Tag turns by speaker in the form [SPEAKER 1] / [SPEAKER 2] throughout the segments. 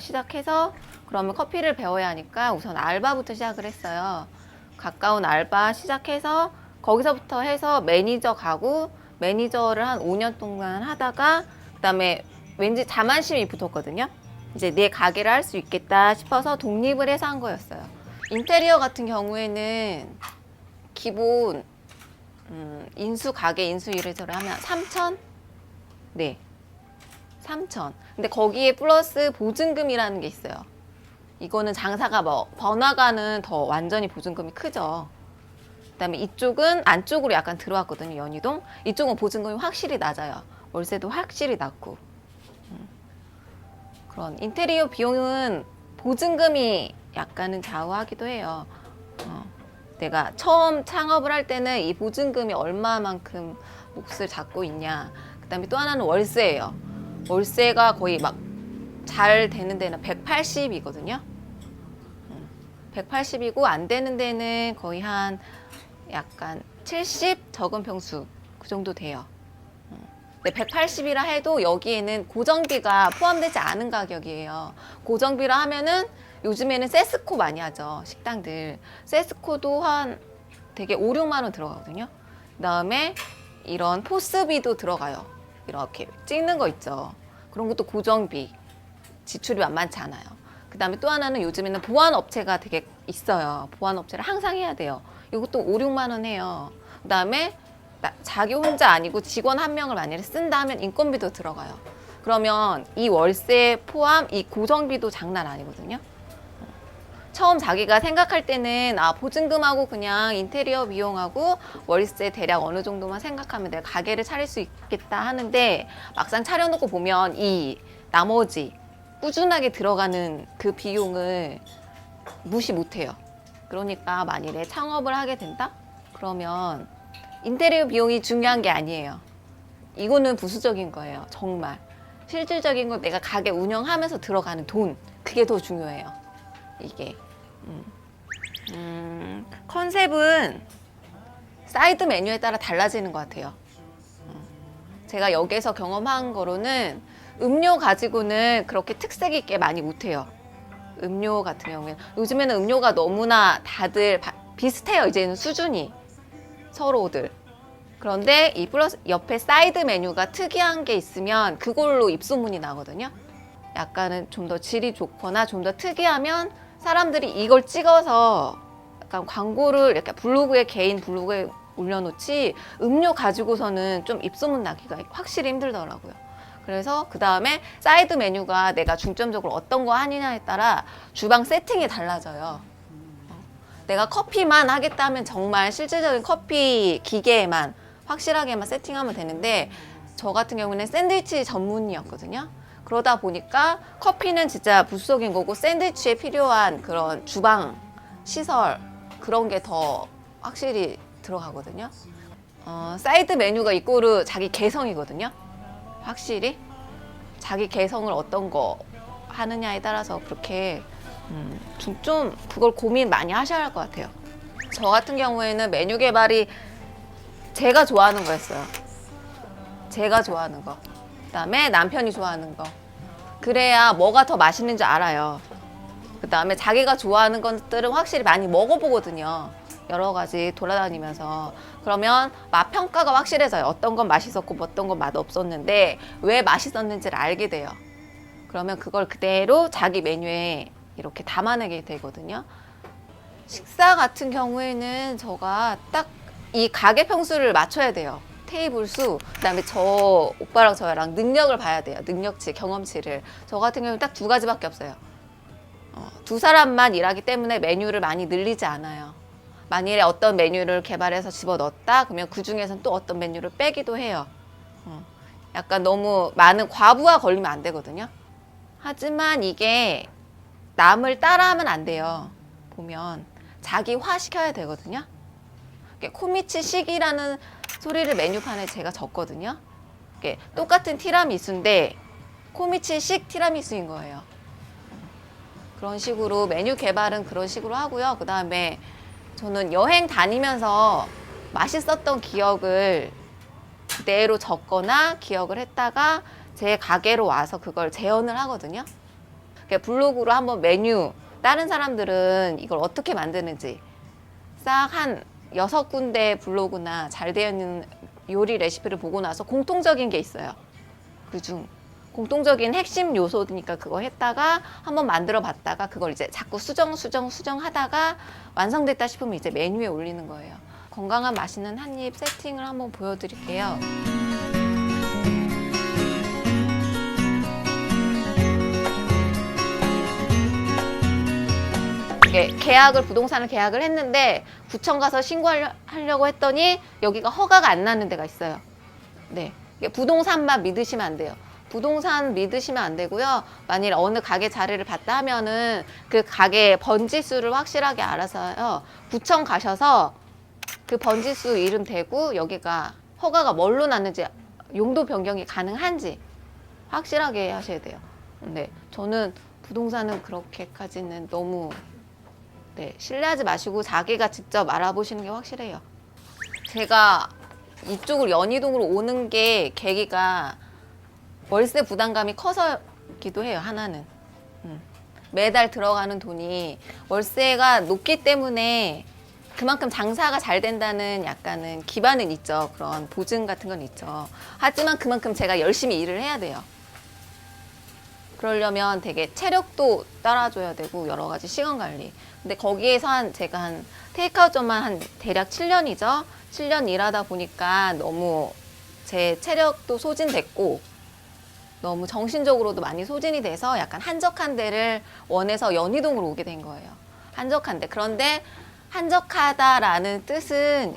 [SPEAKER 1] 시작해서 그러면 커피를 배워야 하니까 우선 알바부터 시작을 했어요. 가까운 알바 시작해서 거기서부터 해서 매니저 가고 매니저를 한 5년 동안 하다가 그다음에 왠지 자만심이 붙었거든요. 이제 내 가게를 할 수 있겠다 싶어서 독립을 해서 한 거였어요. 인테리어 같은 경우에는 기본 음, 인수 가게 인수 이래저래 하면 3천? 네. 3천. 근데 거기에 플러스 보증금이라는 게 있어요. 이거는 장사가 뭐 번화가는 더 완전히 보증금이 크죠. 그다음에 이쪽은 안쪽으로 약간 들어왔거든요. 연희동. 이쪽은 보증금이 확실히 낮아요. 월세도 확실히 낮고. 음. 그런 인테리어 비용은 보증금이 약간은 좌우하기도 해요. 어. 내가 처음 창업을 할 때는 이 보증금이 얼마만큼 몫을 잡고 있냐. 그다음에 또 하나는 월세예요. 월세가 거의 막 잘 되는 데는 180이거든요. 180이고 안 되는 데는 거의 한 약간 70 적은 평수 그 정도 돼요. 음. 근데 180이라 해도 여기에는 고정비가 포함되지 않은 가격이에요. 고정비라 하면은 요즘에는 세스코 많이 하죠. 식당들. 세스코도 한 되게 5, 6만 원 들어가거든요. 그다음에 이런 포스비도 들어가요. 이렇게 찍는 거 있죠. 그런 것도 고정비. 지출이 만만치 않아요. 그 다음에 또 하나는 요즘에는 보안 업체가 되게 있어요. 보안 업체를 항상 해야 돼요. 이것도 5, 6만 원 해요. 그 다음에 나- 자기 혼자 아니고 직원 한 명을 만약에 쓴다 하면 인건비도 들어가요. 그러면 이 월세 포함 이 고정비도 장난 아니거든요. 처음 자기가 생각할 때는 아 보증금하고 그냥 인테리어 비용하고 월세 대략 어느 정도만 생각하면 내가 가게를 차릴 수 있겠다 하는데 막상 차려놓고 보면 이 나머지 꾸준하게 들어가는 그 비용을 무시 못해요. 그러니까 만일에 창업을 하게 된다? 그러면 인테리어 비용이 중요한 게 아니에요. 이거는 부수적인 거예요. 정말. 실질적인 건 내가 가게 운영하면서 들어가는 돈. 그게 더 중요해요. 이게. 음. 음, 컨셉은 사이드 메뉴에 따라 달라지는 것 같아요. 음. 제가 여기에서 경험한 거로는 음료 가지고는 그렇게 특색 있게 많이 못해요. 음료 같은 경우에는 요즘에는 음료가 너무나 다들 바- 비슷해요. 이제는 수준이 서로들. 그런데 이 플러스 옆에 사이드 메뉴가 특이한 게 있으면 그걸로 입소문이 나거든요. 약간은 좀 더 질이 좋거나 좀 더 특이하면 사람들이 이걸 찍어서 약간 광고를 이렇게 블로그에 개인 블로그에 올려놓지 음료 가지고서는 좀 입소문 나기가 확실히 힘들더라고요. 그래서 그 다음에 사이드 메뉴가 내가 중점적으로 어떤 거 하느냐에 따라 주방 세팅이 달라져요. 어. 내가 커피만 하겠다 하면 정말 실질적인 커피 기계에만 확실하게만 세팅하면 되는데 저 같은 경우는 샌드위치 전문이었거든요. 그러다 보니까 커피는 진짜 부수적인 거고 샌드위치에 필요한 그런 주방 시설 그런 게 더 확실히 들어가거든요. 어, 사이드 메뉴가 이꼬르 자기 개성이거든요. 확실히 자기 개성을 어떤 거 하느냐에 따라서 그렇게 음, 좀, 좀 그걸 고민 많이 하셔야 할 것 같아요. 저 같은 경우에는 메뉴 개발이 제가 좋아하는 거였어요. 제가 좋아하는 거. 그다음에 남편이 좋아하는 거. 그래야 뭐가 더 맛있는지 알아요. 그다음에 자기가 좋아하는 것들은 확실히 많이 먹어보거든요. 여러 가지 돌아다니면서 그러면 맛 평가가 확실해져요. 어떤 건 맛있었고 어떤 건 맛 없었는데 왜 맛있었는지를 알게 돼요. 그러면 그걸 그대로 자기 메뉴에 이렇게 담아내게 되거든요. 식사 같은 경우에는 저가 딱 이 가게 평수를 맞춰야 돼요. 테이블 수, 그다음에 저 오빠랑 저랑 능력을 봐야 돼요. 능력치, 경험치를. 저 같은 경우는 딱 두 가지밖에 없어요. 어, 두 사람만 일하기 때문에 메뉴를 많이 늘리지 않아요. 만일에 어떤 메뉴를 개발해서 집어 넣었다, 그러면 그 중에서는 또 어떤 메뉴를 빼기도 해요. 어, 약간 너무 많은 과부하 걸리면 안 되거든요. 하지만 이게 남을 따라하면 안 돼요. 보면 자기화 시켜야 되거든요. 이게 코미치 식이라는 소리를 메뉴판에 제가 적거든요. 이게 똑같은 티라미수인데 코미치 식 티라미수인 거예요. 그런 식으로 메뉴 개발은 그런 식으로 하고요. 그 다음에 저는 여행 다니면서 맛있었던 기억을 그대로 적거나 기억을 했다가 제 가게로 와서 그걸 재현을 하거든요. 블로그로 한번 메뉴 다른 사람들은 이걸 어떻게 만드는지 싹한 여섯 군데 블로그나 잘 되어 있는 요리 레시피를 보고 나서 공통적인 게 있어요. 그중 공통적인 핵심 요소니까 그거 했다가 한번 만들어 봤다가 그걸 이제 자꾸 수정 수정 수정 하다가 완성됐다 싶으면 이제 메뉴에 올리는 거예요. 건강한 맛있는 한 입 세팅을 한번 보여드릴게요. 이게 계약을 부동산을 계약을 했는데 구청 가서 신고하려고 했더니 여기가 허가가 안 나는 데가 있어요. 네. 부동산만 믿으시면 안 돼요. 부동산 믿으시면 안 되고요. 만일 어느 가게 자리를 봤다 하면은 그 가게 번지수를 확실하게 알아서요. 구청 가셔서 그 번지수 이름 대고 여기가 허가가 뭘로 났는지 용도 변경이 가능한지 확실하게 하셔야 돼요. 네. 저는 부동산은 그렇게까지는 너무 네, 신뢰하지 마시고 자기가 직접 알아보시는 게 확실해요. 제가 이쪽으로 연희동으로 오는 게 계기가 월세 부담감이 커서기도 해요. 하나는 음. 매달 들어가는 돈이 월세가 높기 때문에 그만큼 장사가 잘 된다는 약간은 기반은 있죠. 그런 보증 같은 건 있죠. 하지만 그만큼 제가 열심히 일을 해야 돼요. 그러려면 되게 체력도 따라줘야 되고 여러 가지 시간 관리. 근데 거기에서 한 제가 한 테이크아웃점만 한 대략 7년이죠. 7년 일하다 보니까 너무 제 체력도 소진됐고 너무 정신적으로도 많이 소진이 돼서 약간 한적한 데를 원해서 연희동으로 오게 된 거예요. 한적한 데. 그런데 한적하다라는 뜻은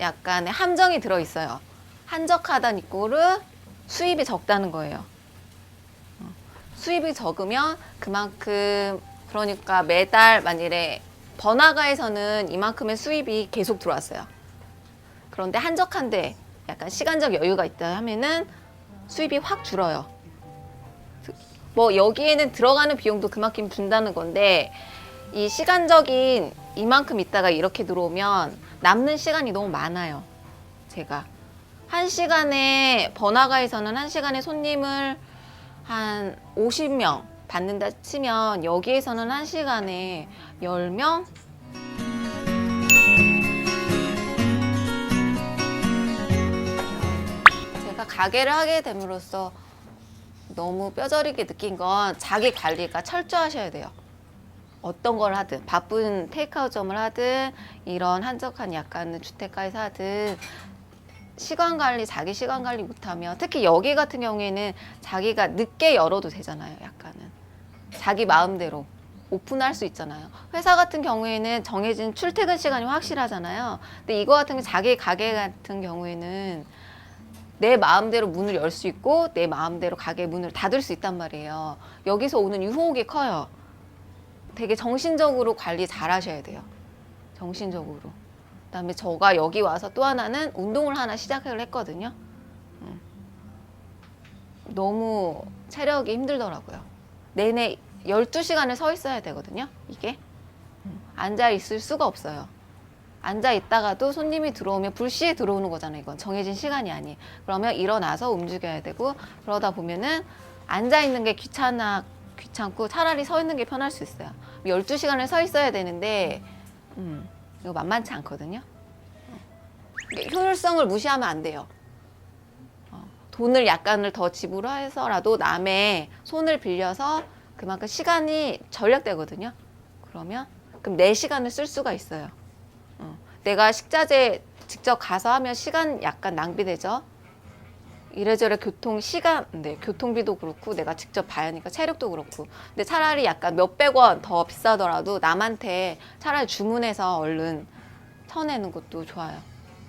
[SPEAKER 1] 약간의 함정이 들어 있어요. 한적하다는 이꼬르 수입이 적다는 거예요. 수입이 적으면 그만큼 그러니까 매달 만일에 번화가에서는 이만큼의 수입이 계속 들어왔어요. 그런데 한적한데 약간 시간적 여유가 있다 하면은 수입이 확 줄어요. 뭐 여기에는 들어가는 비용도 그만큼 준다는 건데 이 시간적인 이만큼 있다가 이렇게 들어오면 남는 시간이 너무 많아요. 제가 한 시간에 번화가에서는 한 시간에 손님을 한 50명 받는다 치면 여기에서는 한 시간에 10명? 제가 가게를 하게 됨으로써 너무 뼈저리게 느낀 건 자기 관리가 철저하셔야 돼요. 어떤 걸 하든 바쁜 테이크아웃점을 하든 이런 한적한 약간 주택가에서 하든 시간 관리, 자기 시간 관리 못하면 특히 여기 같은 경우에는 자기가 늦게 열어도 되잖아요. 약간은 자기 마음대로 오픈할 수 있잖아요. 회사 같은 경우에는 정해진 출퇴근 시간이 확실하잖아요. 근데 이거 같은 게 자기 가게 같은 경우에는 내 마음대로 문을 열 수 있고 내 마음대로 가게 문을 닫을 수 있단 말이에요. 여기서 오는 유혹이 커요. 되게 정신적으로 관리 잘 하셔야 돼요. 정신적으로. 그다음에 저가 여기 와서 또 하나는 운동을 하나 시작을 했거든요. 음. 너무 체력이 힘들더라고요. 내내 12시간을 서 있어야 되거든요. 이게. 음. 앉아 있을 수가 없어요. 앉아 있다가도 손님이 들어오면 불시에 들어오는 거잖아요. 이건 정해진 시간이 아니. 그러면 일어나서 움직여야 되고 그러다 보면은 앉아 있는 게 귀찮아 귀찮고 차라리 서 있는 게 편할 수 있어요. 12시간을 서 있어야 되는데 음, 이거 만만치 않거든요. 어. 효율성을 무시하면 안 돼요. 어, 돈을 약간을 더 지불해서라도 남의 손을 빌려서 그만큼 시간이 절약되거든요. 그러면 그럼 내 시간을 쓸 수가 있어요. 어, 내가 식자재 직접 가서 하면 시간 약간 낭비되죠. 이래저래 교통 시간, 네, 교통비도 그렇고 내가 직접 봐야 하니까 체력도 그렇고. 근데 차라리 약간 몇백 원 더 비싸더라도 남한테 차라리 주문해서 얼른 쳐내는 것도 좋아요.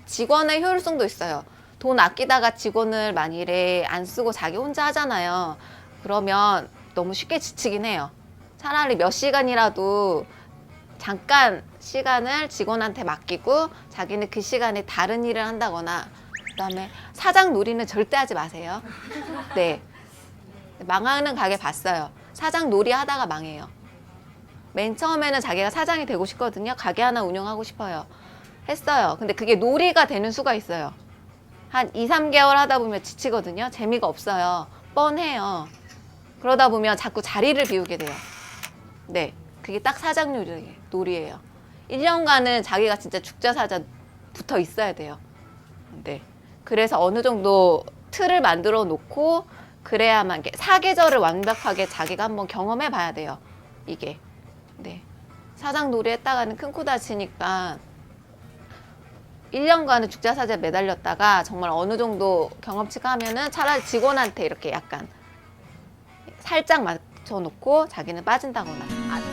[SPEAKER 1] 직원의 효율성도 있어요. 돈 아끼다가 직원을 만일에 안 쓰고 자기 혼자 하잖아요. 그러면 너무 쉽게 지치긴 해요. 차라리 몇 시간이라도 잠깐 시간을 직원한테 맡기고 자기는 그 시간에 다른 일을 한다거나 그다음에 사장 놀이는 절대 하지 마세요. 네. 망하는 가게 봤어요. 사장 놀이 하다가 망해요. 맨 처음에는 자기가 사장이 되고 싶거든요. 가게 하나 운영하고 싶어요. 했어요. 근데 그게 놀이가 되는 수가 있어요. 한 2, 3개월 하다 보면 지치거든요. 재미가 없어요. 뻔해요. 그러다 보면 자꾸 자리를 비우게 돼요. 네. 그게 딱 사장 놀이- 놀이예요. 1년간은 자기가 진짜 죽자 사자 붙어 있어야 돼요. 네. 그래서 어느 정도 틀을 만들어 놓고 그래야만 사계절을 완벽하게 자기가 한번 경험해 봐야 돼요. 이게. 네. 사장 놀이 했다가는 큰 코 다치니까 1년간은 죽자사자에 매달렸다가 정말 어느 정도 경험치가 하면은 차라리 직원한테 이렇게 약간 살짝 맞춰놓고 자기는 빠진다거나. 아,